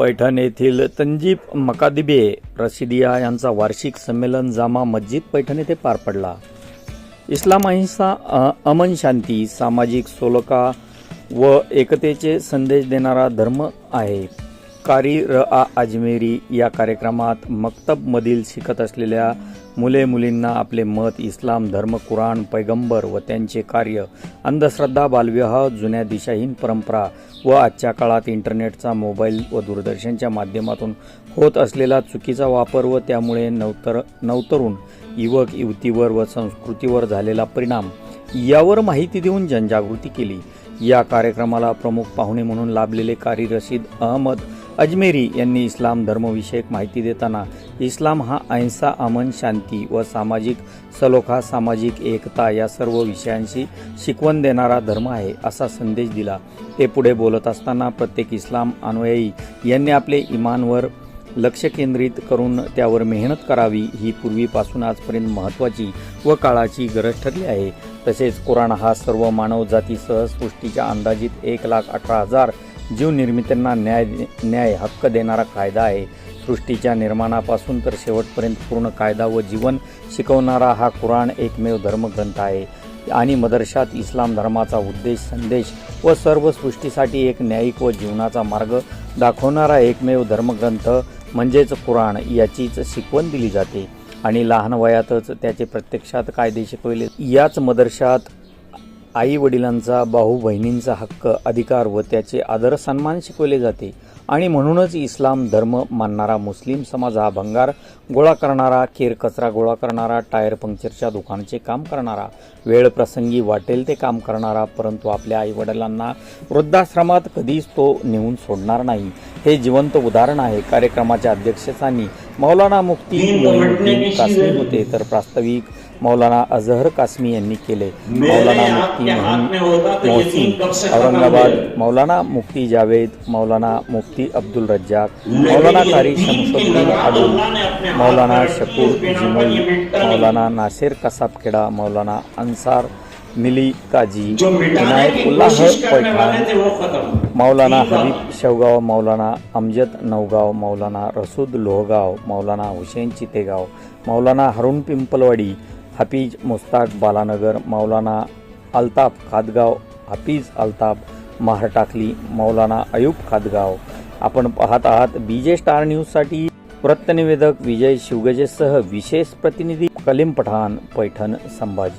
पैठण येथील तंजीब मकादिबे रशिदिया यांचा वार्षिक संमेलन जामा मस्जिद पैठण येथे पार पडला. इस्लाम अहिंसा अमन शांती सामाजिक सोलका व एकतेचे संदेश देणारा धर्म आहे. कारी र आ अजमेरी या कार्यक्रमात मक्तबमधील शिकत असलेल्या मुले मुलींना आपले मत इस्लाम धर्म कुराण पैगंबर व त्यांचे कार्य अंधश्रद्धा बालविवाह जुन्या दिशाहीन परंपरा व आजच्या काळात इंटरनेटचा मोबाईल व दूरदर्शनच्या माध्यमातून होत असलेला चुकीचा वापर व त्यामुळे नवतर नवतरुण युवक युवतीवर व संस्कृतीवर झालेला परिणाम यावर माहिती देऊन जनजागृती केली. या कार्यक्रमाला प्रमुख पाहुणे म्हणून लाभलेले कारी रशीद अहमद अजमेरी यांनी इस्लाम धर्मविषयक माहिती देताना इस्लाम हा अहिंसा अमन शांती व सामाजिक सलोखा सामाजिक एकता या सर्व विषयांशी शिकवण देणारा धर्म आहे असा संदेश दिला. ते पुढे बोलत असताना प्रत्येक इस्लाम अनुयायी यांनी आपले इमानवर लक्ष केंद्रित करून त्यावर मेहनत करावी ही पूर्वीपासून आजपर्यंत महत्त्वाची व काळाची गरज ठरली आहे. तसेच कुराण हा सर्व मानवजातीसह सृष्टीच्या अंदाजित एक लाख अठरा हजार जीवनिर्मितींना न्याय न्याय हक्क देणारा कायदा आहे. सृष्टीच्या निर्माणापासून तर शेवटपर्यंत पूर्ण कायदा व जीवन शिकवणारा हा कुराण एकमेव धर्मग्रंथ आहे. आणि मदरशात इस्लाम धर्माचा उद्देश संदेश व सर्व सृष्टीसाठी एक न्यायिक व जीवनाचा मार्ग दाखवणारा एकमेव धर्मग्रंथ म्हणजेच कुराण याचीच शिकवण दिली जाते. आणि लहान वयातच त्याचे प्रत्यक्षात कायदे शिकवले. याच मदरशात आई वडिलांचा भाऊ बहिणींचा हक्क अधिकार व त्याचे आदर सन्मान शिकवले जाते. आणि म्हणूनच इस्लाम धर्म मानणारा मुस्लिम समाज हा भंगार गोळा करणारा केर कचरा गोळा करणारा टायर पंक्चरच्या दुकानाचे काम करणारा वेळ प्रसंगी वाटेल ते काम करणारा परंतु आपल्या आई वडिलांना वृद्धाश्रमात कधीच तो नेऊन सोडणार नाही. हे जिवंत उदाहरण आहे. कार्यक्रमाच्या अध्यक्षस्थानी मौलाना मुफ्ती कासमी होते. तर प्रास्ताविक मौलाना अझहर कासमी यांनी केले. मौलाना मुफ्ती मोहसिन औरंगाबाद मौलाना मुफ्ती जावेद मौलाना मुफ्ती अब्दुल रज्जाक मौलाना कारी शमसुद्दीन अडूल मौलाना शकूर जिमोई मौलाना नासिर कसाबखेडा मौलाना अन्सार मिली काजी इनायतुल्लाह पैठाण मौलाना हबीब शेवगाव मौलाना अमजद नवगाव मौलाना रसूद लोहगाव मौलाना हुसेन चितेगाव मौलाना हरुण पिंपलवाडी हफीज मुस्ताक बालानगर मौलाना अल्ताफ खादगाव हफीज अल्ताफ महार टाकली मौलाना अयूब खादगाव. आपण पाहत आहात बीजे स्टार न्यूजसाठी वृत्तनिवेदक विजय शिवगजेसह विशेष प्रतिनिधी कलीम पठाण पैठण संभाजी.